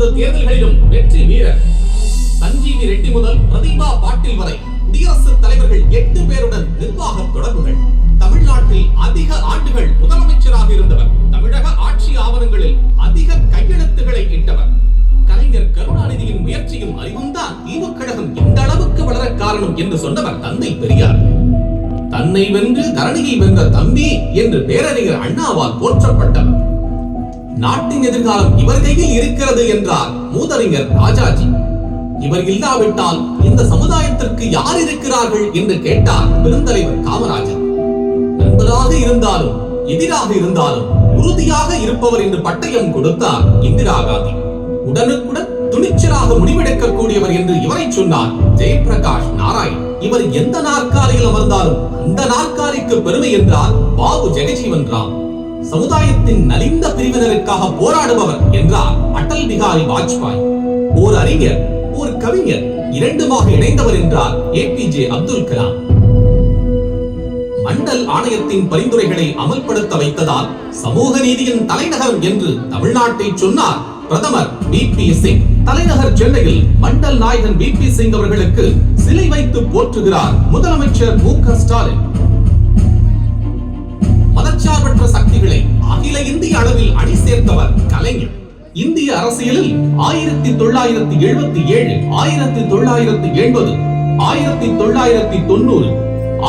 மூன்று தேர்தல்களிலும் வெற்றி வீரர் சஞ்சீவி ரெட்டி முதல் பிரதீபா பாட்டில் வரை குடியரசுத் தலைவர்கள் எட்டு பேருடன் நிர்வாக தொடர்புகள். தமிழ்நாட்டில் அதிக ஆண்டுகள் முதலமைச்சராக இருந்தவர். தமிழக ஆட்சி ஆவணங்களில் அதிக கையெழுத்துக்களை இட்டவர். கலைஞர் கருணாநிதியின் முயற்சியும் அறிவும் தான் திமுக கழகம் இந்த அளவுக்கு வளர காரணம் என்று சொன்னவர் தந்தை பெரியார். தன்னை வென்று தரணியை வென்ற தம்பி என்று பேரறிஞர் அண்ணாவால் போற்றப்பட்டவர். நாட்டின் எதிர்காலம் இவர் கையில் இருக்கிறது என்றார் மூதறிஞர் ராஜாஜி. இவர் இல்லாவிட்டால் இந்த சமுதாயத்திற்கு யார் இருக்கிறார்கள் என்று கேட்டார் பெருந்தலைவர் காமராஜர். நண்பராக இருந்தாலும் எதிராக இருந்தாலும் உறுதியாக இருப்பவர் என்று பட்டயம் கொடுத்தார் இந்திரா காந்தி. உடனுக்குடன் துணிச்சலாக முடிவெடுக்கக்கூடியவர் என்று இவரை சொன்னார் ஜெயபிரகாஷ் நாராயண். இவர் எந்த நாற்காலியில் அமர்ந்தாலும் அந்த நாற்காலிக்கு பெருமை என்றார் பாபு ஜெகஜீவன் ராம். சமுதாயத்தின் நலிந்த பிரிவினருக்காக போராடுபவர் என்றார் அடல் பிகாரி வாஜ்பாய். ஓர் அறிஞர் ஒரு கவிஞர் இரண்டுமாக இணைந்தவர் என்றார் ஏபிஜே அப்துல் கலாம். மண்டல் ஆணையத்தின் பரிந்துரைகளை அமல்படுத்த வைத்ததால் சமூக நீதியின் தலைநகரம் என்று தமிழ்நாட்டை சொன்னார் பிரதமர் பி பி சிங். தலைநகர் சென்னையில் மண்டல் நாயகன் பி பி சிங் அவர்களுக்கு சிலை வைத்து போற்றுகிறார் முதலமைச்சர் மு க ஸ்டாலின் மதச்சார்பற்ற சக்திகளை அகில இந்திய அளவில் அணி சேர்த்தவர் கலைஞர். இந்திய அரசியலில் ஆயிரத்தி தொள்ளாயிரத்தி எழுபத்தி ஏழு ஆயிரத்தி தொள்ளாயிரத்தி எண்பது ஆயிரத்தி தொள்ளாயிரத்தி தொண்ணூறு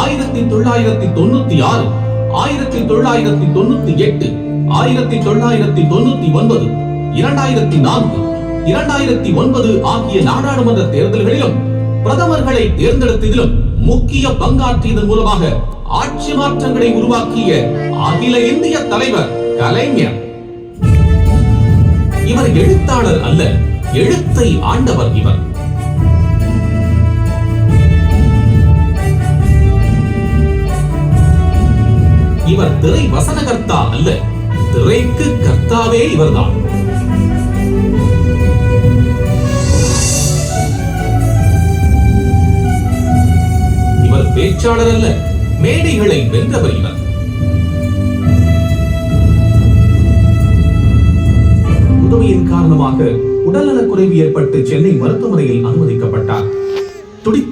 ஆயிரத்தி தொள்ளாயிரத்தி தொண்ணூத்தி ஆறு ஆயிரத்தி தொள்ளாயிரத்தி தொண்ணூத்தி எட்டு ஆயிரத்தி தொள்ளாயிரத்தி தொண்ணூத்தி ஒன்பது இரண்டாயிரத்தி நான்கு இரண்டாயிரத்தி ஒன்பது ஆகிய நாடாளுமன்ற தேர்தல்களிலும் பிரதமர்களை தேர்ந்தெடுத்ததிலும் முக்கிய பங்காற்றியதன் மூலமாக ஆட்சி மாற்றங்களை உருவாக்கிய அகில இந்திய தலைவர் கலைஞர். இவர் எழுத்தாளர் அல்ல எழுத்தை ஆண்டவர் இவர். இவர் திரை வசனகர்த்தா அல்ல திரைக்கு கர்த்தாவே இவர்தான். பேச்சாளர் அல்ல மேடைகளை வென்றவர் இவர். உதவியின் காரணமாக உடல்நலக்குறைவு ஏற்பட்டு சென்னை மருத்துவமனையில் அனுமதிக்கப்பட்டார். துடித்த